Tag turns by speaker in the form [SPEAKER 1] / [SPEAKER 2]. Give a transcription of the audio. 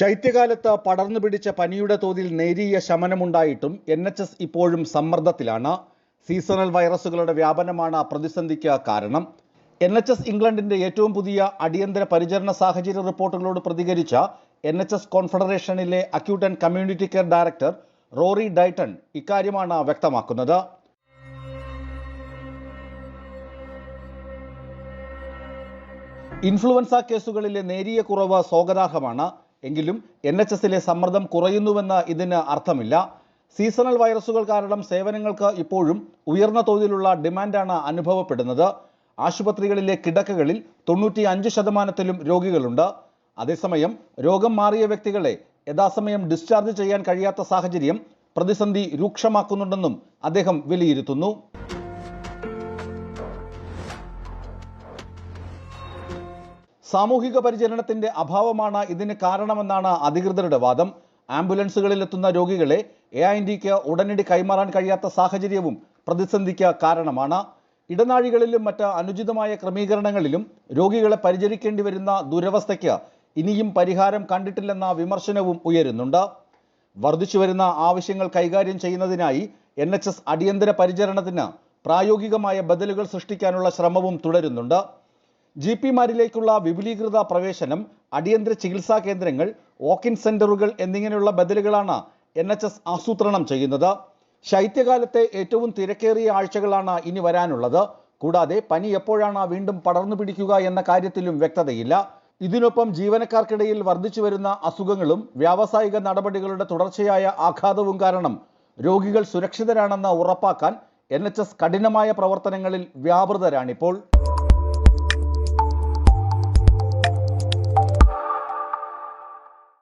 [SPEAKER 1] ശൈത്യകാലത്ത് പടർന്നു പിടിച്ച പനിയുടെ തോതിൽ നേരിയ ശമനമുണ്ടായിട്ടും എൻ എച്ച് എസ് ഇപ്പോഴും സമ്മർദ്ദത്തിലാണ്. സീസണൽ വൈറസുകളുടെ വ്യാപനമാണ് പ്രതിസന്ധിക്ക് കാരണം. എൻ എച്ച് എസ് ഇംഗ്ലണ്ടിന്റെ ഏറ്റവും പുതിയ അടിയന്തര പരിചരണ സാഹചര്യ റിപ്പോർട്ടുകളോട് പ്രതികരിച്ച N H S കോൺഫെഡറേഷനിലെ acute and community care director Rory Deighton ഇക്കാര്യമാണ് വ്യക്തമാക്കുന്നത്. ഇൻഫ്ലുവൻസ കേസുകളിലെ നേരിയ കുറവ് സ്വാഗതാർഹമാണ് എങ്കിലും എൻ എച്ച് എസിലെ സമ്മർദ്ദം കുറയുന്നുവെന്ന് ഇതിന് അർത്ഥമില്ല. സീസണൽ വൈറസുകൾ കാരണം സേവനങ്ങൾക്ക് ഇപ്പോഴും ഉയർന്ന തോതിലുള്ള ഡിമാൻഡാണ് അനുഭവപ്പെടുന്നത്. ആശുപത്രികളിലെ കിടക്കകളിൽ തൊണ്ണൂറ്റി അഞ്ച് ശതമാനത്തിലും രോഗികളുണ്ട്. അതേസമയം രോഗം മാറിയ വ്യക്തികളെ യഥാസമയം ഡിസ്ചാർജ് ചെയ്യാൻ കഴിയാത്ത സാഹചര്യം പ്രതിസന്ധി രൂക്ഷമാക്കുന്നുണ്ടെന്നും അദ്ദേഹം വിലയിരുത്തുന്നു. സാമൂഹിക പരിചരണത്തിന്റെ അഭാവമാണ് ഇതിന് കാരണമെന്നാണ് അധികൃതരുടെ വാദം. ആംബുലൻസുകളിൽ എത്തുന്ന രോഗികളെ എ ഐ ഡിക്ക് ഉടനടി കൈമാറാൻ കഴിയാത്ത സാഹചര്യവും പ്രതിസന്ധിക്ക് കാരണമാണ്. ഇടനാഴികളിലും മറ്റ് അനുചിതമായ ക്രമീകരണങ്ങളിലും രോഗികളെ പരിചരിക്കേണ്ടി വരുന്ന ദുരവസ്ഥയ്ക്ക് ഇനിയും പരിഹാരം കണ്ടിട്ടില്ലെന്ന വിമർശനവും ഉയരുന്നുണ്ട്. വർദ്ധിച്ചുവരുന്ന ആവശ്യങ്ങൾ കൈകാര്യം ചെയ്യുന്നതിനായി എൻ അടിയന്തര പരിചരണത്തിന് പ്രായോഗികമായ ബദലുകൾ സൃഷ്ടിക്കാനുള്ള ശ്രമവും തുടരുന്നുണ്ട്. ജി പിമാരിലേക്കുള്ള വിപുലീകൃത പ്രവേശനം അടിയന്തര ചികിത്സാ കേന്ദ്രങ്ങൾ വോക്കിൻ സെന്ററുകൾ എന്നിങ്ങനെയുള്ള ബദലുകളാണ് എൻ എച്ച് എസ് ആസൂത്രണം ചെയ്യുന്നത്. ശൈത്യകാലത്തെ ഏറ്റവും തിരക്കേറിയ ആഴ്ചകളാണ് ഇനി വരാനുള്ളത്. കൂടാതെ പനി എപ്പോഴാണ് വീണ്ടും പടർന്നു പിടിക്കുക എന്ന കാര്യത്തിലും വ്യക്തതയില്ല. ഇതിനൊപ്പം ജീവനക്കാർക്കിടയിൽ വർദ്ധിച്ചു വരുന്ന അസുഖങ്ങളും വ്യാവസായിക നടപടികളുടെ തുടർച്ചയായ ആഘാതവും കാരണം രോഗികൾ സുരക്ഷിതരാണെന്ന് ഉറപ്പാക്കാൻ എൻ കഠിനമായ പ്രവർത്തനങ്ങളിൽ വ്യാപൃതരാണിപ്പോൾ.